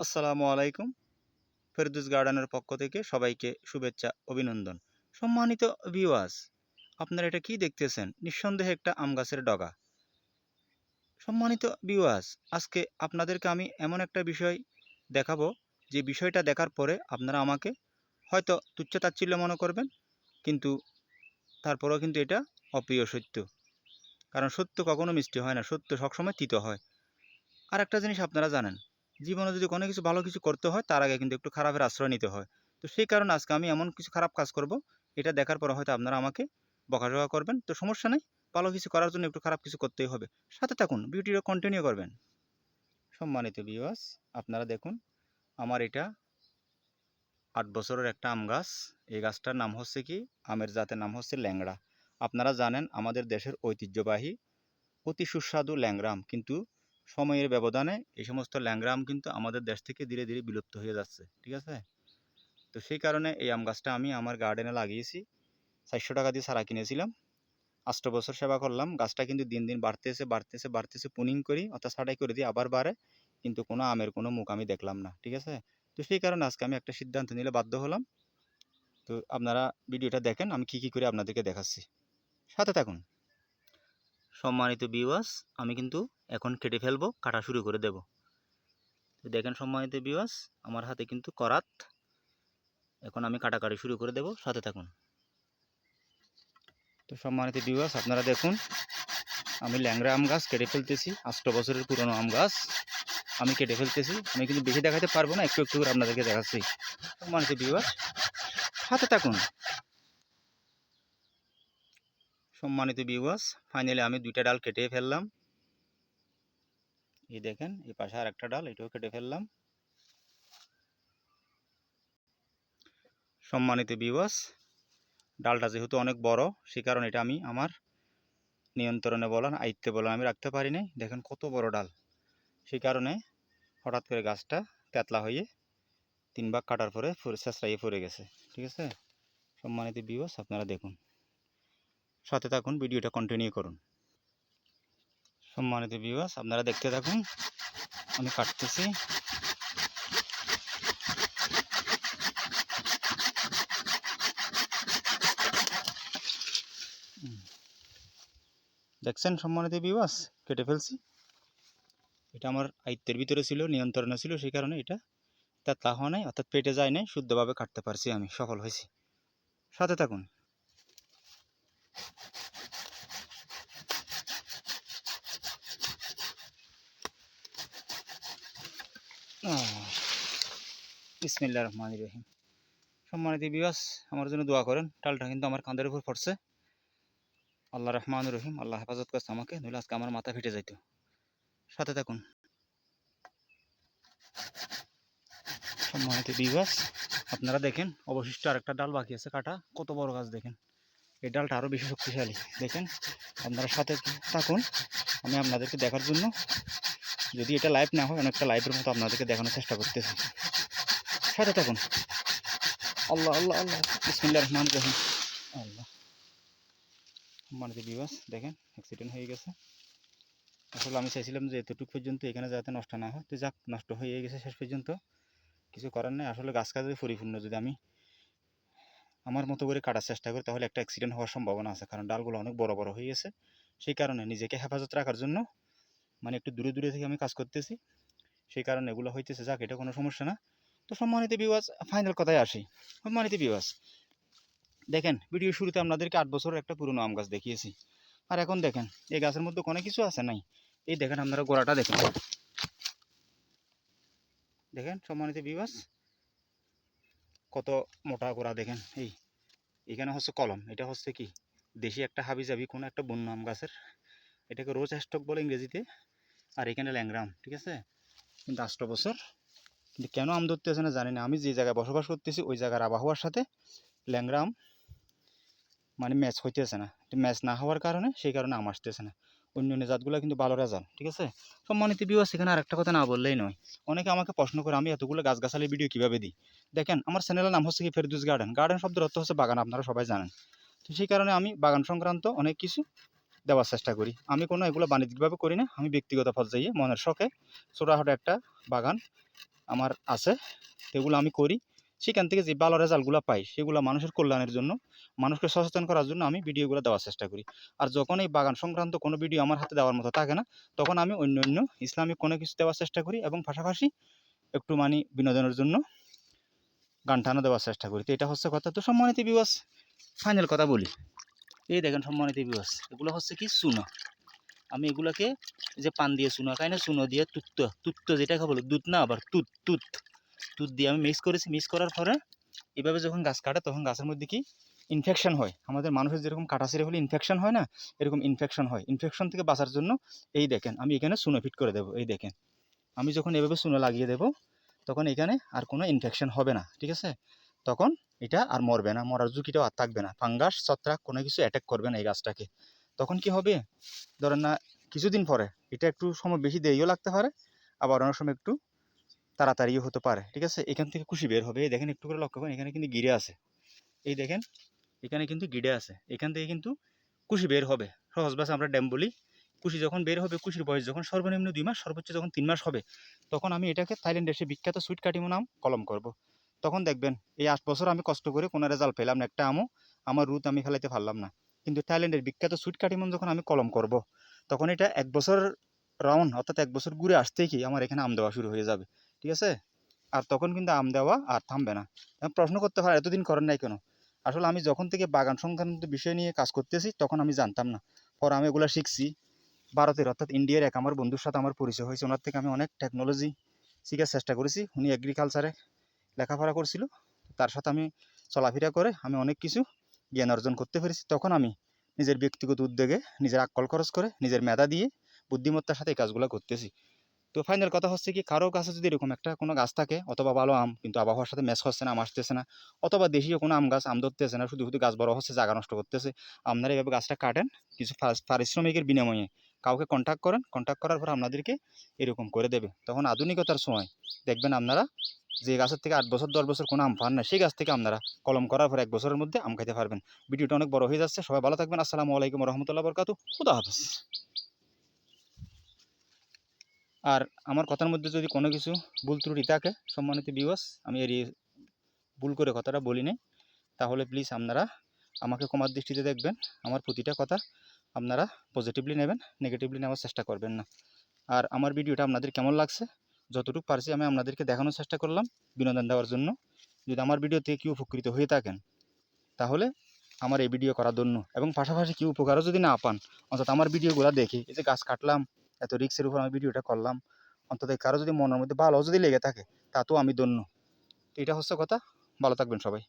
আসসালামু আলাইকুম। ফেরদুস গার্ডেনের পক্ষ থেকে সবাইকে শুভেচ্ছা, অভিনন্দন। সম্মানিত ভিউয়ার্স আপনারা এটা কি দেখতেছেন? নিঃসন্দেহে একটা আম গাছের ডগা। সম্মানিত ভিউয়ার্স আজকে আপনাদেরকে আমি এমন একটা বিষয় দেখাবো। যে বিষয়টা দেখার পরে আপনারা আমাকে হয়তো তুচ্ছ তাচ্ছিল্য মনে করবেন, কিন্তু তারপরেও কিন্তু এটা অপ্রিয় সত্য। কারণ সত্য কখনো মিষ্টি হয় না, সত্য সবসময় তিতো হয়। আর একটা জিনিস আপনারা জানেন জীবনে যদি কোনো কিছু ভালো কিছু করতে হয়, তার আগে কিন্তু একটু খারাপের আশ্রয় নিতে হয়। তো সেই কারণে আজকে আমি এমন কিছু খারাপ কাজ করব, এটা দেখার পর হয়তো আপনারা আমাকে বকাঝকা করবেন। তো সমস্যা নেই, ভালো কিছু করার জন্য একটু খারাপ কিছু করতেই হবে। সাথে থাকুন, ভিডিওটা কন্টিনিউ করবেন। সম্মানিত বিওয়াস আপনারা দেখুন, আমার এটা আট বছরের একটা আম গাছ। এই গাছটার নাম হচ্ছে কি? আমের জাতের নাম হচ্ছে ল্যাংড়া। আপনারা জানেন, আমাদের দেশের ঐতিহ্যবাহী, অতি সুস্বাদু ল্যাংড়া আম। কিন্তু সময়ের ব্যবধানে এই সমস্ত ল্যাংগ্রাম কিন্তু আমাদের দেশ থেকে ধীরে ধীরে বিলুপ্ত হয়ে যাচ্ছে, ঠিক আছে? তো সেই কারণে এই আম গাছটা আমি আমার গার্ডেনে লাগিয়েছি। চারশো টাকা দিয়ে সারা কিনেছিলাম। আষ্ট বছর সেবা করলাম। গাছটা কিন্তু দিন দিন বাড়তেছে বাড়তেছে বাড়তেছে পুনিং করি, অর্থাৎ ছাটাই করে দিই, আবার বাড়ে। কিন্তু কোনো আমের কোনো মুখ আমি দেখলাম না, ঠিক আছে? তো সেই কারণে আজকে আমি একটা সিদ্ধান্ত নিলে বাধ্য হলাম। তো আপনারা ভিডিওটা দেখেন, আমি কী কী করে আপনাদেরকে দেখাচ্ছি। সাথে থাকুন। সম্মানিত বিওয়াস আমি কিন্তু এখন কেটে ফেলব, কাটা শুরু করে দেব। দেখেন সম্মানিত বিওয়াস আমার হাতে কিন্তু করাত। এখন আমি কাটাকাটি শুরু করে দেব, সাথে থাকুন। তো সম্মানিত বিওয়াস আপনারা দেখুন, আমি ল্যাংড়া আম গাছ কেটে ফেলতেছি, আষ্ট বছরের পুরনো আম গাছ। আমি কেটে ফেলতেছি, আমি কিন্তু বেশি দেখাতে পারব না, একটু একটু করে আপনাদেরকে দেখাচ্ছি। সম্মানিত বিওয়াস সাথে থাকুন। সম্মানিত বিওয়াস ফাইনালি আমি দুইটা ডাল কেটে ফেললাম। এই দেখেন, এই পাশে আর একটা ডাল, এটাও কেটে ফেললাম। সম্মানিত বিওয়াস ডালটা যেহেতু অনেক বড়, সে কারণে এটা আমি আমার নিয়ন্ত্রণে বলেন আয়ত্তে বলেন আমি রাখতে পারি নাই। দেখেন কত বড় ডাল। সেই কারণে হঠাৎ করে গাছটা তেতলা হয়ে তিন ভাগ কাটার পরে শেষরাইয়ে পড়ে গেছে। ঠিক আছে? সম্মানিত বিওয়াস আপনারা দেখুন। সাথে থাকুন, ভিডিওটা কন্টিনিউ করুন। সম্মানিত বিওয়াস আপনারা দেখতে থাকুন, আমি কাটতেছি। দেখছেন সম্মানিত বিওয়াস কেটে ফেলছি। এটা আমার আয়ত্তের ভিতরে ছিল, নিয়ন্ত্রণে ছিল, সেই কারণে এটা তা তা হওয়া নাই, অর্থাৎ পেটে যায় নাই, শুদ্ধভাবে কাটতে পারছি আমি, সফল হয়েছি। সাথে থাকুন। ইসমিল্লা রহমান রহিম। সম্মানিত বিবাস আমার জন্য দোয়া করেন। টালটা কিন্তু আমার কাঁধের উপর পড়ছে। আল্লাহ রহমান রহিম, আল্লাহ হেফাজত করছে আমাকে, নইলে আজকে আমার মাথা ফেটে যাইত। সাথে থাকুন। সম্মানিত বিবাস আপনারা দেখেন, অবশিষ্ট আরেকটা ডাল বাকি আছে, কাটা। কত বড় গাছ দেখেন। এই ডালটা আরও বেশি শক্তিশালী। দেখেন, আপনারা সাথে থাকুন, আমি আপনাদেরকে দেখার জন্য। যদি এটা লাইভ না হয়, অনেকটা লাইভের মতো আপনাদেরকে দেখানোর চেষ্টা করতেছি। সাথে থাকুন। আল্লাহ আল্লাহ আল্লাহ। বিসমিল্লা রহমান রহিম। আল্লাহ। সম্মানিত বিবাস দেখেন অ্যাক্সিডেন্ট হয়ে গেছে। আসলে আমি চাইছিলাম যে এতটুকু পর্যন্ত এখানে যাতে নষ্ট না হয়। তো যাক, নষ্ট হয়ে গেছে শেষ পর্যন্ত। কিছু করার নেই। আসলে গাছ কাজে পরিপূর্ণ। যদি আমি আমার মতো করে কাটার চেষ্টা করি, তাহলে একটা অ্যাক্সিডেন্ট হওয়ার সম্ভাবনা আছে। কারণ ডালগুলো অনেক বড় বড় হয়ে গেছে। সেই কারণে নিজেকে হেফাজত রাখার জন্য মানে একটু দূরে দূরে থেকে আমি কাজ করতেছি। সেই কারণে এগুলো হইতেছে, যাক, এটা কোনো সমস্যা না। তো সম্মানিত বিওয়াজ ফাইনাল কথায় আসি। সম্মানিত বিওয়াজ দেখেন ভিডিও শুরুতে আপনাদেরকে আট বছরের একটা পুরনো আম গাছ দেখিয়েছি। আর এখন দেখেন, এই গাছের মধ্যে কোনো কিছু আছে নাই? এই দেখেন, আপনারা গোড়াটা দেখেন। দেখেন, সম্মানিত বিওয়াজ কত মোটা করা দেখেন, এই, এখানে হচ্ছে কলম, এটা হচ্ছে কি? দেশি একটা হাবি যাবি কোনো একটা বন্য আম গাছের, এটাকে রোজ স্টক বলে ইংরেজিতে, আর এখানে ল্যাংরাম ঠিক আছে? কিন্তু আষ্ট বছর, কিন্তু কেন আম ধরতে আছে না জানি না। আমি যে জায়গায় বসবাস করতেছি, ওই জায়গার আবহাওয়ার সাথে ল্যাংরাম মানে ম্যাচ হইতেছে না। ম্যাচ না হওয়ার কারণে সেই কারণে আম আসতেছে না। অন্য অন্য জাতগুলো কিন্তু ভালো রেজাল্ট ঠিক আছে? সম্মানিত বিবাস সেখানে আরেকটা কথা না বললেই নয়। অনেকে আমাকে প্রশ্ন করে, আমি এতগুলো গাছগাছালি ভিডিও কীভাবে দিই? দেখেন, আমার চ্যানেলের নাম হচ্ছে কি ফেরদুস গার্ডেন গার্ডেন শব্দের অর্থ হচ্ছে বাগান, আপনারা সবাই জানেন। তো সেই কারণে আমি বাগান সংক্রান্ত অনেক কিছু দেওয়ার চেষ্টা করি। আমি কোনো এগুলো বাণিজ্যিকভাবে করি না, আমি ব্যক্তিগত পর্যায়ে, মনের শখে, ছোটোখাটো একটা বাগান আমার আছে। সেগুলো আমি করি। সেখান থেকে যে ভালো রেজাল্টগুলো পাই, সেগুলো মানুষের কল্যাণের জন্য, মানুষকে সচেতন করার জন্য আমি ভিডিওগুলো দেওয়ার চেষ্টা করি। আর যখন এই বাগান সংক্রান্ত কোনো ভিডিও আমার হাতে দেওয়ার মতো থাকে না, তখন আমি অন্য অন্য ইসলামিক কোনো কিছু দেওয়ার চেষ্টা করি এবং পাশাপাশি একটু মানে বিনোদনের জন্য গান টানা দেওয়ার চেষ্টা করি। তো এটা হচ্ছে কথা। তো সম্মানিত বিবাস ফাইনাল কথা বলি। এই দেখেন সম্মানিত বিবাস এগুলো হচ্ছে কি চুনো। আমি এগুলাকে যে পান দিয়ে চুনো খাই না চুনো দিয়ে তুত্ত তুত্ত যেটাকে বলো দুধ না, আবার তুত তুত। তুত দিয়ে আমি মিক্স করেছি। মিক্স করার পরে এভাবে যখন গাছ কাটে, তখন গাছের মধ্যে কি? ইনফেকশন হয়। আমাদের মানুষের যেরকম কাটাছিঁড়ে হলে ইনফেকশন হয় না, এরকম ইনফেকশন হয়। ইনফেকশন থেকে বাঁচার জন্য এই দেখেন, আমি এখানে চুনো ফিট করে দেবো। এই দেখেন, আমি যখন এভাবে চুনো লাগিয়ে দেবো, তখন এখানে আর কোনো ইনফেকশন হবে না, ঠিক আছে? তখন এটা আর মরবে না, মরার ঝুঁকিটাও আর থাকবে না। ফাঙ্গাস ছত্রাক কোনো কিছু অ্যাটাক করবে না এই গাছটাকে। তখন কি হবে? ধরেন না, কিছুদিন পরে, এটা একটু সময় বেশি দেরিও লাগতে পারে, আবার অনেক সময় একটু তাড়াতাড়িও হতে পারে, ঠিক আছে? এখান থেকে কুশি বের হবে। দেখেন একটু করে লক্ষ্য করেন, এখানে কিন্তু গিরে আছে। এই দেখেন, এখানে কিন্তু গিড়ে আছে। এখান থেকে কিন্তু কুশি বের হবে। সহজ ভাষা আমরা ড্যাম বলি। কুশি যখন বের হবে কুশির বয়স যখন সর্বনিম্ন দুই মাস, সর্বোচ্চ যখন তিন মাস হবে, তখন আমি এটাকে থাইল্যান্ডের সে বিখ্যাত সুইট কাটিমো নাম কলম করব। তখন দেখবেন, এই আট বছর আমি কষ্ট করে কোনো রেজাল্ট পেলাম না। একটা আমও আমার রুট আমি ফেলাইতে পারলাম না। কিন্তু থাইল্যান্ডের বিখ্যাত সুইট কাটিমন যখন আমি কলম করব। তখন এটা এক বছর রাউন্ড অর্থাৎ এক বছর ঘুরে আসতেই কি আমার এখানে আম দেওয়া শুরু হয়ে যাবে। ঠিক আছে? আর তখন কিন্তু আম দেওয়া আর থামবে না। প্রশ্ন করতে পারে এতদিন করেন নাই কেন? আসলে আমি যখন থেকে বাগান সংক্রান্ত বিষয় নিয়ে কাজ করতেছি, তখন আমি জানতাম না। পর আমি এগুলো শিখছি। ভারতের অর্থাৎ ইন্ডিয়ার এক আমার বন্ধুর সাথে আমার পরিচয় হয়েছে। ওনার থেকে আমি অনেক টেকনোলজি শিখার চেষ্টা করেছি। উনি এগ্রিকালচারে লেখাপড়া করছিল। তার সাথে আমি চলাফেরা করে আমি অনেক কিছু জ্ঞান অর্জন করতে পেরেছি। তখন আমি নিজের ব্যক্তিগত উদ্যোগে নিজের আক্কল খরচ করে নিজের মেধা দিয়ে বুদ্ধিমত্তার সাথে এই কাজগুলো করতেছি। তো ফাইনাল কথা হচ্ছে কি, কারও কাছে যদি এরকম একটা কোনো গাছ থাকে অথবা ভালো আম, কিন্তু আবহাওয়ার সাথে ম্যাচ হচ্ছে না, আম আসতেছে না, অথবা দেশীয় কোনো আম গাছ, আম ধরতেছে না, শুধু শুধু গাছ বড় হচ্ছে জায়গা নষ্ট করতেছে, আপনারা এভাবে গাছটা কাটেন, কিছু পারিশ্রমিকের বিনিময়ে কাউকে কন্ট্যাক্ট করেন কন্ট্যাক্ট করার পর আপনাদেরকে এরকম করে দেবে। তখন আধুনিকতার সময় দেখবেন আপনারা যে গাছের থেকে আট বছর, দশ বছর কোনো আম পান না, সেই গাছ থেকে আপনারা কলম করার পর এক বছরের মধ্যে আম খাইতে পারবেন। ভিডিওটা অনেক বড় হয়ে যাচ্ছে, সবাই ভালো থাকবেন, আসসালামু আলাইকুম রহমতুল্লাহ বরকাতু খুদা হাফেজ। আর আমার কথার মধ্যে যদি কোনো কিছু ভুল ত্রুটি থাকে, সম্মানিত বিবাস আমি এড়িয়ে ভুল করে কথাটা বলি তাহলে প্লিজ আপনারা আমাকে কমার দৃষ্টিতে দেখবেন, আমার প্রতিটা কথা আপনারা পজিটিভলি নেবেন নেগেটিভলি নেওয়ার চেষ্টা করবেন না। আর আমার ভিডিওটা আপনাদের কেমন লাগছে, যতটুকু পারছি আমি আপনাদেরকে দেখানোর চেষ্টা করলাম, বিনোদন দেওয়ার জন্য। যদি আমার ভিডিওতে কেউ উপকৃত হয়ে থাকেন, তাহলে আমার এই ভিডিও করার জন্য। এবং পাশাপাশি কেউ উপকারও যদি না পান অন্তত আমার ভিডিওগুলো দেখে, এই যে গাছ কাটলাম এত রিক্সের উপর আমি ভিডিওটা করলাম। অন্তত কারও যদি মনের মধ্যে ভালো যদি লেগে থাকে, তা তো আমি ধন্য। এটা হচ্ছে কথা। ভালো থাকবেন সবাই।